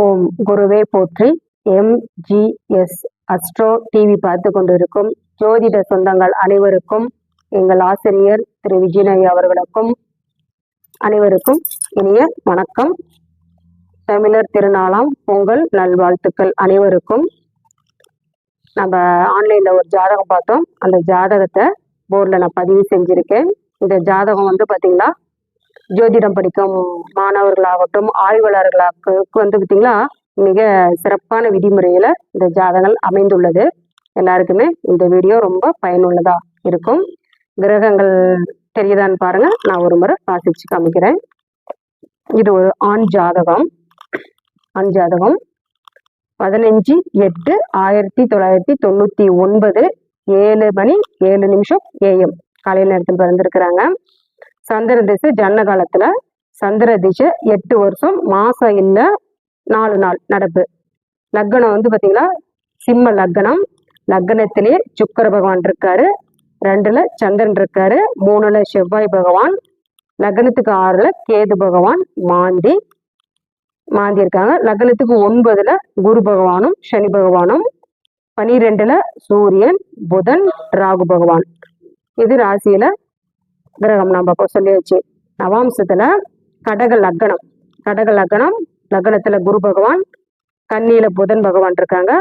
ஓம் குருவே போற்றி. MGS astro TV பார்த்து கொண்டிருக்கும் ஜோதிட சொந்தங்கள் அனைவருக்கும் எங்கள் ஆசிரியர் திரு விஜயநகி அவர்களுக்கும் அனைவருக்கும் இனிய வணக்கம். தமிழர் திருநாளாம் பொங்கல் நல்வாழ்த்துக்கள் அனைவருக்கும். நம்ம ஆன்லைனில் ஒரு ஜாதகம் பார்த்தோம். அந்த ஜாதகத்தை போர்டில் நான் பதிவு செஞ்சுருக்கேன். இந்த ஜாதகம் வந்து பார்த்தீங்களா ஜோதிடம் படிக்கும் மாணவர்களாகட்டும் ஆய்வாளர்களாக வந்து பார்த்தீங்களா மிக சிறப்பான விதிமுறையில் இந்த ஜாதகங்கள் அமைந்துள்ளது. எல்லாருக்குமே இந்த வீடியோ ரொம்ப பயனுள்ளதா இருக்கும். கிரகங்கள் தெரியுதான்னு பாருங்க. நான் ஒரு முறை வாசிச்சு காமிக்கிறேன். இது ஒரு ஆண் ஜாதகம். ஆண் ஜாதகம். பதினஞ்சு எட்டு ஆயிரத்தி தொள்ளாயிரத்தி தொண்ணூத்தி ஒன்பது ஏழு மணி ஏழு நிமிஷம் ஏஎம் காலை நேரத்தில் பிறந்திருக்கிறாங்க. சந்திர திசை ஜன்ன காலத்துல சந்திர திசை எட்டு வருஷம் மாசம் இல்லை நாலு நாள் நடப்பு. லக்னம் வந்து பாத்தீங்கன்னா சிம்ம லக்னம். லக்னத்திலே சுக்கர பகவான் இருக்காரு. ரெண்டுல சந்திரன் இருக்காரு. மூணுல செவ்வாய் பகவான். லக்னத்துக்கு ஆறுல கேது பகவான் மாந்தி. மாந்தி இருக்காங்க. லக்னத்துக்கு ஒன்பதுல குரு பகவானும் சனி பகவானும். பனிரெண்டுல சூரியன் புதன் ராகு பகவான். இது ராசியில கிரகம் நம்ம இப்போ சொல்லியாச்சு. நவாம்சத்துல கடக லக்னம். கடக லக்னம் லக்னத்துல குரு பகவான் கன்னியில புதன் பகவான் இருக்காங்க.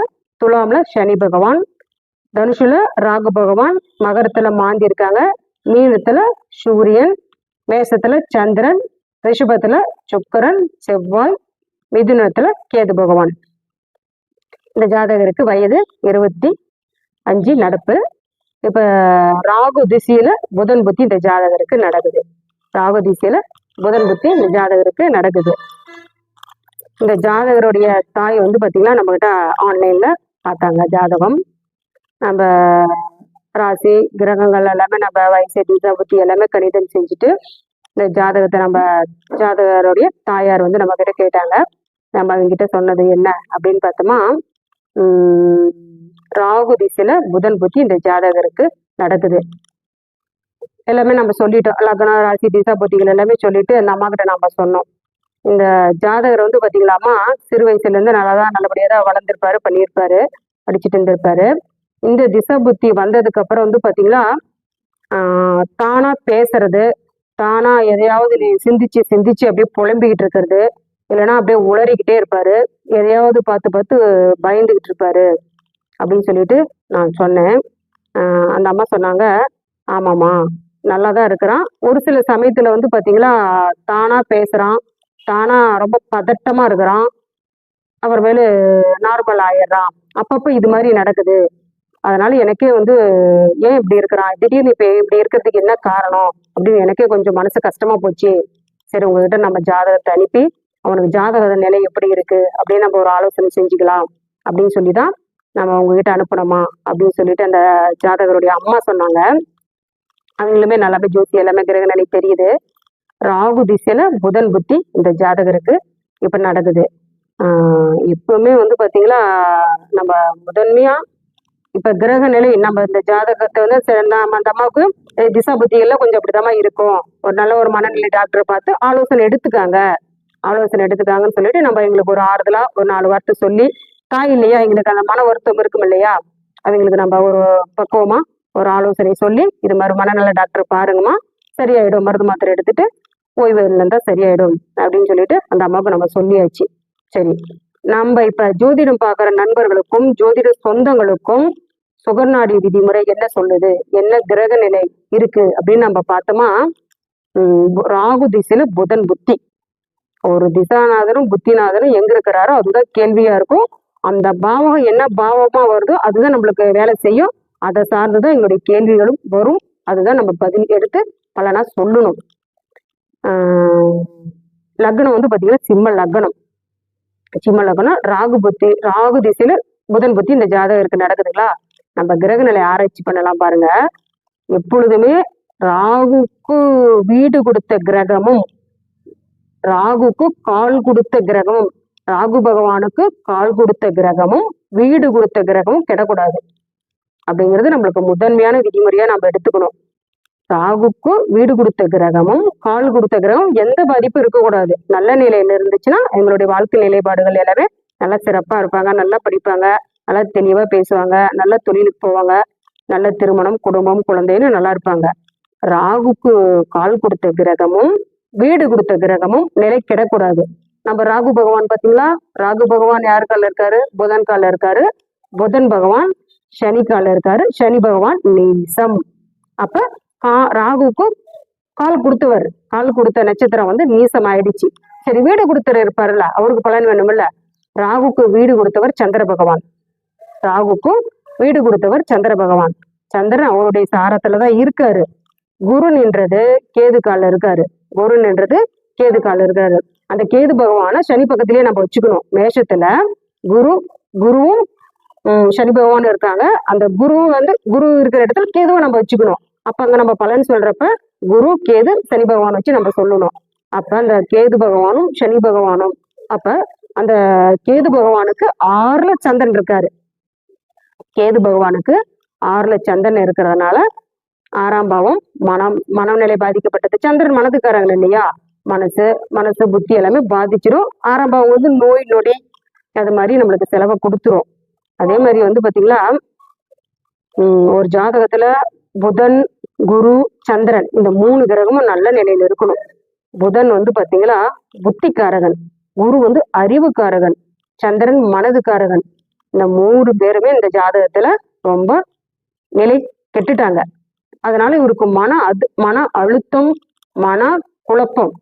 துலாம்ல சனி பகவான் தனுஷுல ராகு பகவான் மகரத்துல மாந்தி இருக்காங்க. மீனத்துல சூரியன் மேசத்துல சந்திரன் ரிஷபத்துல சுக்கரன் செவ்வாய் மிதுனத்துல கேது பகவான். இந்த ஜாதகருக்கு வயது இருபத்தி அஞ்சு நடப்பு. இப்ப ராகு திசையில புதன் புத்தி இந்த ஜாதகருக்கு நடக்குது. ராகு திசையில புதன் புத்தி இந்த ஜாதகருக்கு நடக்குது. இந்த ஜாதகருடைய தாய் வந்து பாத்தீங்கன்னா நம்ம கிட்ட ஆன்லைன்ல பார்த்தாங்க ஜாதகம். நம்ம ராசி கிரகங்கள் எல்லாமே நம்ம வயசு திசா புத்தி எல்லாமே கணிதம் செஞ்சுட்டு இந்த ஜாதகத்தை நம்ம ஜாதகருடைய தாயார் வந்து நம்ம கிட்ட கேட்டாங்க. நம்ம அவங்க கிட்ட சொன்னது என்ன அப்படின்னு பார்த்தோமா? ராகு திசையில புதன் புத்தி இந்த ஜாதகருக்கு நடக்குது. எல்லாமே நம்ம சொல்லிட்டோம். லக்னம் ராசி திசா புத்திகள் எல்லாமே சொல்லிட்டு அந்த அம்மா கிட்ட நம்ம சொன்னோம். இந்த ஜாதகர் வந்து பாத்தீங்களாமா சிறு வயசுல இருந்து நல்லாதான் நல்லபடியா தான் வளர்ந்துருப்பாரு பண்ணியிருப்பாரு படிச்சுட்டு இருந்திருப்பாரு. இந்த திசா புத்தி வந்ததுக்கு அப்புறம் வந்து பாத்தீங்களா ஆஹ் தானா பேசுறது தானா எதையாவது நீ சிந்திச்சு சிந்திச்சு அப்படியே புலம்பிக்கிட்டு இருக்கிறது இல்லைன்னா அப்படியே உளறிக்கிட்டே இருப்பாரு எதையாவது பார்த்து பார்த்து பயந்துகிட்டு இருப்பாரு. அப்படின்னு சொல்லிட்டு நான் சொன்னேன். அந்த அம்மா சொன்னாங்க ஆமாம்மா நல்லா தான் இருக்கிறான். ஒரு சில சமயத்தில் வந்து பார்த்தீங்களா தானாக பேசுகிறான் தானா ரொம்ப பதட்டமாக இருக்கிறான். அவர் மேலே நார்மல் ஆயிடுறான். அப்பப்போ இது மாதிரி நடக்குது. அதனால எனக்கே வந்து ஏன் இப்படி இருக்கிறான்? திடீர்னு இப்போ இப்படி இருக்கிறதுக்கு என்ன காரணம்? அப்படின்னு எனக்கே கொஞ்சம் மனசு கஷ்டமா போச்சு. சரி உங்ககிட்ட நம்ம ஜாதகத்தை அனுப்பி அவனுக்கு ஜாதக நிலை எப்படி இருக்கு? அப்படின்னு நம்ம ஒரு ஆலோசனை செஞ்சுக்கலாம் அப்படின்னு சொல்லி தான் நம்ம உங்ககிட்ட அனுப்பணுமா? அப்படின்னு சொல்லிட்டு அந்த ஜாதகருடைய அம்மா சொன்னாங்க. அவங்களுமே நல்லாவே ஜோசி எல்லாமே கிரக நிலை தெரியுது. ராகு திசையில புதன் புத்தி இந்த ஜாதகருக்கு இப்ப நடக்குது. ஆஹ் எப்பவுமே வந்து பாத்தீங்களா நம்ம முதன்மையா இப்ப கிரக நிலை நம்ம இந்த ஜாதகத்தை வந்து நம்ம அந்த அம்மாவுக்கு திசா புத்திகள்லாம் கொஞ்சம் அப்படிதாம்மா இருக்கும். ஒரு நல்ல ஒரு மனநிலை டாக்டர் பார்த்து ஆலோசனை எடுத்துக்காங்க. ஆலோசனை எடுத்துக்காங்கன்னு சொல்லிட்டு நம்ம எங்களுக்கு ஒரு ஆறுதலா ஒரு நாலு வார்த்தை சொல்லி தாய் இல்லையா? எங்களுக்கு அந்த மன வருத்தம் இருக்கும் இல்லையா? அவங்களுக்கு நம்ம ஒரு பக்குவமா ஒரு ஆலோசனை சொல்லி இது மாதிரி மனநல டாக்டர் பாருங்கம்மா. சரியாயிடும். மருந்து மாத்திரை எடுத்துட்டு ஓய்வு இருந்தால் சரியாயிடும் அப்படின்னு சொல்லிட்டு அந்த அம்மாவுக்கு நம்ம சொல்லியாச்சு. சரி. நம்ம இப்ப ஜோதிடம் பார்க்குற நண்பர்களுக்கும் ஜோதிட சொந்தங்களுக்கும் சுகர்நாடி விதிமுறை என்ன சொல்லுது? என்ன கிரக நிலை இருக்கு? அப்படின்னு நம்ம பார்த்தோமா? உம் ராகு திசையில புதன் புத்தி. ஒரு திசாநாதனும் புத்திநாதனும் எங்க இருக்கிறாரோ அதுதான் கேள்வியா இருக்கும். அந்த பாவகம் என்ன பாவமா வருதோ அதுதான் நம்மளுக்கு வேலை செய்யும். அதை சார்ந்துதான் எங்களுடைய கேள்விகளும் வரும். அதுதான் நம்ம பதில் எடுத்து பலனா சொல்லணும். ஆஹ் லக்னம் வந்து பாத்தீங்கன்னா சிம்ம லக்னம். சிம்ம லக்னம் ராகு புத்தி ராகு திசையில புதன் புத்தி இந்த ஜாதகம் இருக்கு. நடக்குதுங்களா? நம்ம கிரக நிலை ஆராய்ச்சி பண்ணலாம் பாருங்க. எப்பொழுதுமே ராகுக்கு வீடு கொடுத்த கிரகமும் ராகுக்கு கால் கொடுத்த கிரகமும் ராகு பகவானுக்கு கால் கொடுத்த கிரகமும் வீடு கொடுத்த கிரகமும் கிடக்கூடாது. அப்படிங்கிறது நம்மளுக்கு முதன்மையான விதிமுறையா நம்ம எடுத்துக்கணும். ராகுக்கு வீடு கொடுத்த கிரகமும் கால் கொடுத்த கிரகம் எந்த பாதிப்பும் இருக்கக்கூடாது. நல்ல நிலையில இருந்துச்சுன்னா எங்களுடைய வாழ்க்கை நிலைப்பாடுகள் எல்லாமே நல்லா சிறப்பா இருப்பாங்க. நல்லா படிப்பாங்க நல்லா தெளிவா பேசுவாங்க நல்ல தொழிலுக்கு போவாங்க நல்ல திருமணம் குடும்பம் குழந்தைன்னு நல்லா இருப்பாங்க. ராகுக்கு கால் கொடுத்த கிரகமும் வீடு கொடுத்த கிரகமும் நிலை கிடக்கூடாது. நம்ம ராகு பகவான் பாத்தீங்களா? ராகு பகவான் யார் கால இருக்காரு? புதன் கால இருக்காரு. புதன் பகவான் சனி கால இருக்காரு. சனி பகவான் நீசம் அப்ப கா- ராகுக்கும் கால் கொடுத்தவர். கால் கொடுத்த நட்சத்திரம் வந்து நீசம் ஆயிடுச்சு. சரி வீடு கொடுத்தவர் இருப்பாருல்ல அவருக்கு பலன் வேணும்ல ராகுக்கு வீடு கொடுத்தவர் சந்திர பகவான். ராகுக்கும் வீடு கொடுத்தவர் சந்திர பகவான். சந்திரன் அவருடைய சாரத்துல தான் இருக்காரு. குரு நின்றது கேது கால்ல இருக்காரு. குரு நின்றது கேது கால்ல இருக்காரு. அந்த கேது பகவானை சனி பக்கத்திலேயே நம்ம வச்சுக்கணும். மேஷத்துல குரு குருவும் உம், சனி பகவானும் இருக்காங்க. அந்த குரு வந்து குரு இருக்கிற இடத்துல கேதுவை நம்ம வச்சுக்கணும். அப்ப அங்க நம்ம பலன் சொல்றப்ப குரு கேது சனி பகவான் வச்சு நம்ம சொல்லணும். அப்ப அந்த கேது பகவானும் சனி பகவானும் அப்ப அந்த கேது பகவானுக்கு ஆறுல சந்திரன் இருக்காரு. கேது பகவானுக்கு ஆறுல சந்திரன் இருக்கிறதுனால ஆறாம் பாவம் மனம் மனநிலை பாதிக்கப்பட்டது. சந்திரன் மனதுக்காரங்க இல்லையா? மனசு மனசு புத்தி எல்லாமே பாதிச்சிரும். ஆரம்பம் வந்து நோய் நொடி அது மாதிரி நம்மளுக்கு செலவை கொடுத்துரும். அதே மாதிரி வந்து பாத்தீங்களா உம் ஒரு ஜாதகத்துல புதன் குரு சந்திரன் இந்த மூணு கிரகமும் நல்ல நிலையில இருக்கணும். புதன் வந்து பாத்தீங்களா புத்திக்காரகன். குரு வந்து அறிவுக்காரகன். சந்திரன் மனதுக்காரகன். இந்த மூணு பேருமே இந்த ஜாதகத்துல ரொம்ப நிலை கெட்டுட்டாங்க. அதனால இவருக்கு மன அது மன அழுத்தம் மன குழப்பம்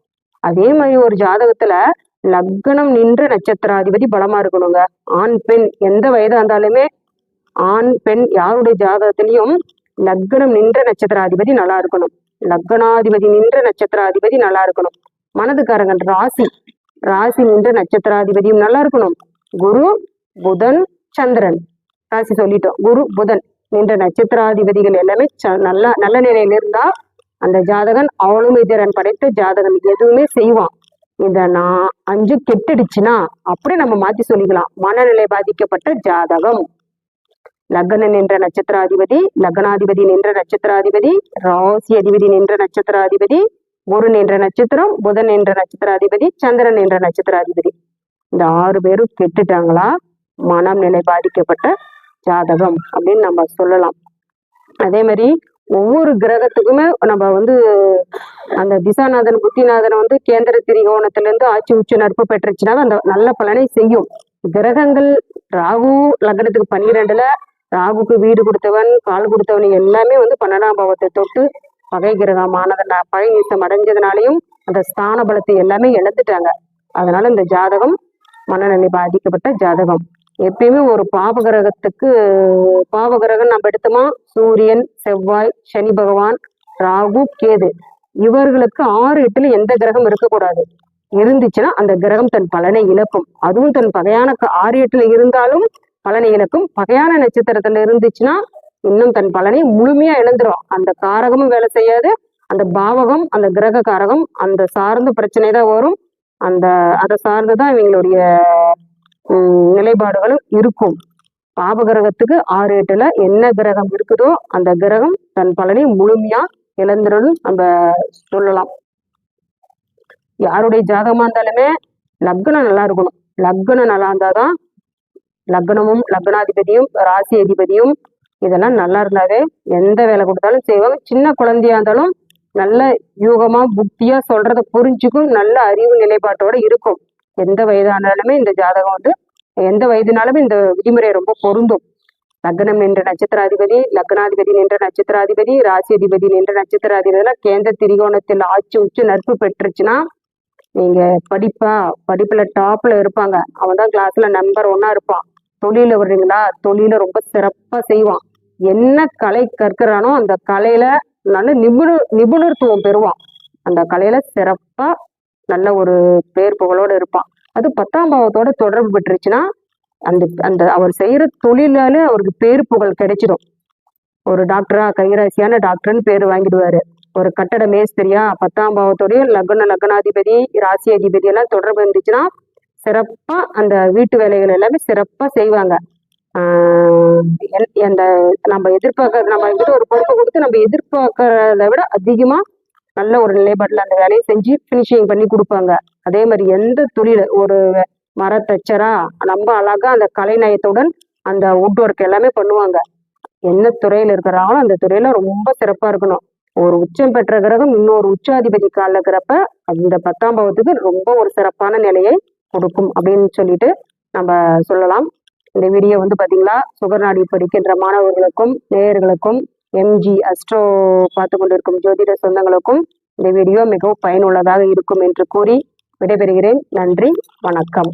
அதே மாதிரி ஒரு ஜாதகத்துல லக்னம் நின்ற நட்சத்திராதிபதி பலமா இருக்கணுங்க. ஆண் பெண் எந்த வயதா இருந்தாலுமே ஆண் பெண் யாருடைய ஜாதகத்திலையும் லக்னம் நின்ற நட்சத்திராதிபதி நல்லா இருக்கணும். லக்னாதிபதி நின்ற நட்சத்திராதிபதி நல்லா இருக்கணும். மனதுக்காரங்கள் ராசி ராசி நின்ற நட்சத்திராதிபதியும் நல்லா இருக்கணும். குரு புதன் சந்திரன். ராசி சொல்லிட்டோம். குரு புதன் நின்ற நட்சத்திராதிபதிகள் எல்லாமே ச- நல்ல நல்ல நிலையில இருந்தா அந்த ஜாதகன் ஆளுமை திறன் படைத்து ஜாதகன் எதுவுமே செய்வான். இந்த நான் அஞ்சு கெட்டுடுச்சுன்னா அப்படியே நம்ம மாத்தி சொல்லிக்கலாம். மனநிலை பாதிக்கப்பட்ட ஜாதகம். லக்ன நின்ற நட்சத்திராதிபதி லக்னாதிபதி நின்ற நட்சத்திராதிபதி ராசி அதிபதி நின்ற நட்சத்திராதிபதி குரு நின்ற நட்சத்திரம் புதன் நின்ற நட்சத்திராதிபதி சந்திரன் நின்ற நட்சத்திராதிபதி. இந்த ஆறு பேரும் கெட்டுட்டாங்களா? மனம் நிலை பாதிக்கப்பட்ட ஜாதகம் அப்படின்னு நம்ம சொல்லலாம். அதே மாதிரி ஒவ்வொரு கிரகத்துக்குமே நம்ம வந்து அந்த திசாநாதன் புத்திநாதன் வந்து கேந்திர திரிகோணத்துல இருந்து ஆட்சி உச்ச நட்பு பெற்றுச்சுன்னா அந்த நல்ல பலனை செய்யும். கிரகங்கள் ராகு லக்னத்துக்கு பன்னிரெண்டுல ராகுக்கு வீடு கொடுத்தவன் கால் கொடுத்தவன் எல்லாமே வந்து பன்னெண்டாம் பாவத்தை தொட்டு பகை கிரகமானதை. பழை நீசம் அடைஞ்சதுனாலையும் அந்த ஸ்தான பலத்தை எல்லாமே இழந்துட்டாங்க. அதனால இந்த ஜாதகம் மனநிலை பாதிக்கப்பட்ட ஜாதகம். எப்பயுமே ஒரு பாவ கிரகத்துக்கு பாவ கிரகம் நம்ம எடுத்தோமா? சூரியன் செவ்வாய் சனி பகவான் ராகு கேது. இவர்களுக்கு ஆறு எட்டுல எந்த கிரகம் இருக்கக்கூடாது. இருந்துச்சுன்னா அந்த கிரகம் தன் பலனை இழக்கும். அதுவும் தன் பகையான க- ஆறு எட்டுல இருந்தாலும் பலனை இழக்கும். பகையான நட்சத்திரத்துல இருந்துச்சுன்னா இன்னும் தன் பலனை முழுமையா இழந்துரும். அந்த காரகமும் வேலை செய்யாது. அந்த பாவகம் அந்த கிரக காரகம் அந்த சார்ந்த பிரச்சனை தான் வரும். அந்த அதை சார்ந்துதான் இவங்களுடைய நிலைப்பாடுகளும் இருக்கும். பாப கிரகத்துக்கு ஆறு எட்டுல என்ன கிரகம் இருக்குதோ அந்த கிரகம் தன் பலனை முழுமையா இழந்துடும் நம்ம சொல்லலாம். யாருடைய ஜாதகமா இருந்தாலுமே லக்னம் நல்லா இருக்கணும். லக்னம் நல்லா இருந்தாதான் லக்னமும் லக்னாதிபதியும் ராசி அதிபதியும் இதெல்லாம் நல்லா இருந்தாவே எந்த வேலை கொடுத்தாலும் செய்வாங்க. சின்ன குழந்தையா இருந்தாலும் நல்ல யூகமா புத்தியா சொல்றத புரிஞ்சுக்கும் நல்ல அறிவு நிலைப்பாட்டோட இருக்கும். எந்த வயதானாலுமே இந்த ஜாதகம் வந்து எந்த வயதுனாலும் இந்த விதிமுறை ரொம்ப பொருந்தும். லக்னம் நின்ற நட்சத்திராதிபதி லக்னாதிபதி நின்ற நட்சத்திராதிபதி ராசி அதிபதி நின்ற நட்சத்திராதிபதி கேந்திர திரிகோணத்தில் ஆட்சி உச்சு நட்பு பெற்றுச்சுன்னா நீங்க படிப்பா படிப்புல டாப்ல இருப்பாங்க. அவன் தான் கிளாஸ்ல நம்பர் ஒன்னா இருப்பான். தொழில வர்றீங்களா தொழில ரொம்ப சிறப்பா செய்வான். என்ன கலை கற்கிறானோ அந்த கலையில நல்ல நிபுண நிபுணத்துவம் பெறுவான். அந்த கலையில சிறப்பா நல்ல ஒரு பேர் புகழோட இருப்பான். அது பத்தாம் பாவத்தோட தொடர்பு பெற்றுச்சுன்னா அந்த அந்த அவர் செய்யற தொழிலால அவருக்கு பேர் புகழ் கிடைச்சிடும். ஒரு டாக்டரா கைராசியான டாக்டர்னு பேர் வாங்கிடுவாரு. ஒரு கட்டட மேஸ்திரியா பத்தாம் பாவத்தோடய லக்ன லக்னாதிபதி ராசி அதிபதி எல்லாம் தொடர்பு இருந்துச்சுன்னா சிறப்பா அந்த வீட்டு வேலைகள் எல்லாமே சிறப்பா செய்வாங்க. அந்த நம்ம எதிர்பார்க்கற நம்ம வந்துட்டு ஒரு பொறுப்பை கொடுத்து நம்ம எதிர்பார்க்கறத விட அதிகமா நல்ல ஒரு நிலைப்பாட்டில் அந்த வேலையை செஞ்சு ஃபினிஷிங் பண்ணி கொடுப்பாங்க. அதே மாதிரி எந்த தொழில் ஒரு மர தச்சரா ரொம்ப அழகா அந்த கலைநயத்துடன் அந்த வுட் ஒர்க் எல்லாமே பண்ணுவாங்க. என்ன துறையில இருக்கிறாங்களோ அந்த துறையில ரொம்ப சிறப்பா இருக்கணும். ஒரு உச்சம் பெற்ற கிரகம் இன்னொரு உச்சாதிபதி காலில் இருக்கிறப்ப அந்த பத்தாம் பாவத்துக்கு ரொம்ப ஒரு சிறப்பான நிலையை கொடுக்கும் அப்படின்னு சொல்லிட்டு நம்ம சொல்லலாம். இந்த வீடியோ வந்து பார்த்தீங்களா சுகர்நாடி படிக்கின்ற மாணவர்களுக்கும் நேயர்களுக்கும் எம்ஜி அஸ்ட்ரோ பார்த்து கொண்டிருக்கும் ஜோதிட சொந்தங்களுக்கும் இந்த வீடியோ மிகவும் பயனுள்ளதாக இருக்கும் என்று கூறி விடைபெறுகிறேன். நன்றி வணக்கம்.